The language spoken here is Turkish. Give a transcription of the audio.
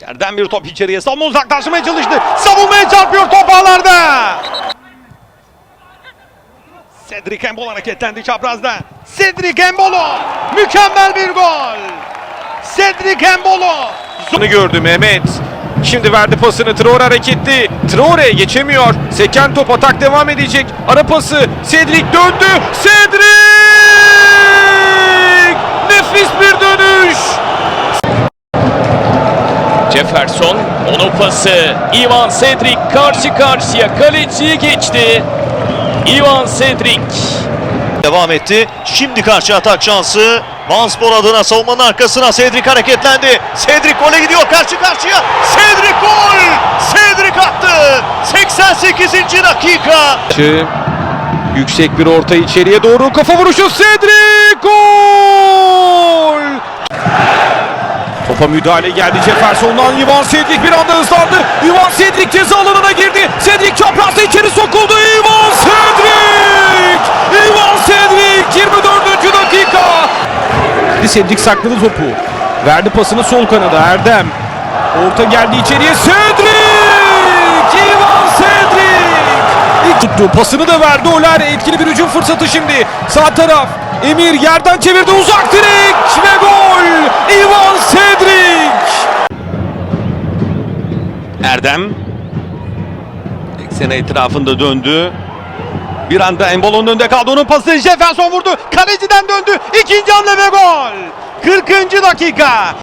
Yerden bir top içeriye. Savunma uzaklaşmaya çalıştı. Savunmaya çarpıyor top ağlarda. Cedric Embolo hareketlendi çaprazda. Cedric Embolo. Mükemmel bir gol. Cedric Embolo. Bunu gördü Mehmet. Şimdi verdi pasını Traore hareketli. Traore geçemiyor. Seken top atak devam edecek. Ara pası. Cedric döndü. Cedric! Jefferson onun pası Ivan Cedric karşı karşıya kaleciyi geçti. Ivan Cedric Devam etti. Şimdi karşı atak şansı. Vanspor adına savunmanın arkasına Cedric hareketlendi. Cedric gole gidiyor karşı karşıya. Cedric gol! Cedric attı. 88. dakika. Yüksek bir orta içeriye doğru kafa vuruşu Cedric gol! Topa müdahale geldi Jefferson'dan Ivan Cedric bir anda hızlandı. Ivan Cedric ceza alanına girdi. Cedric çaprazda içeri sokuldu. Ivan Cedric! Ivan Cedric 24. dakika. Cedric sakladı topu. Verdi pasını sol kanada Erdem. Orta geldi içeriye Cedric! Ivan Cedric! İlk tuttu pasını da verdi Oler. Etkili bir hücum fırsatı şimdi. Sağ taraf. Emir yerden çevirdi uzak direk ve gol. Ivan Cedric. Erdem. Eksene etrafında döndü. Bir anda Embolo'nun önünde kaldı. Onun pası Jefferson vurdu. Kaleciden döndü. İkinci hamle ve gol. 40. dakika.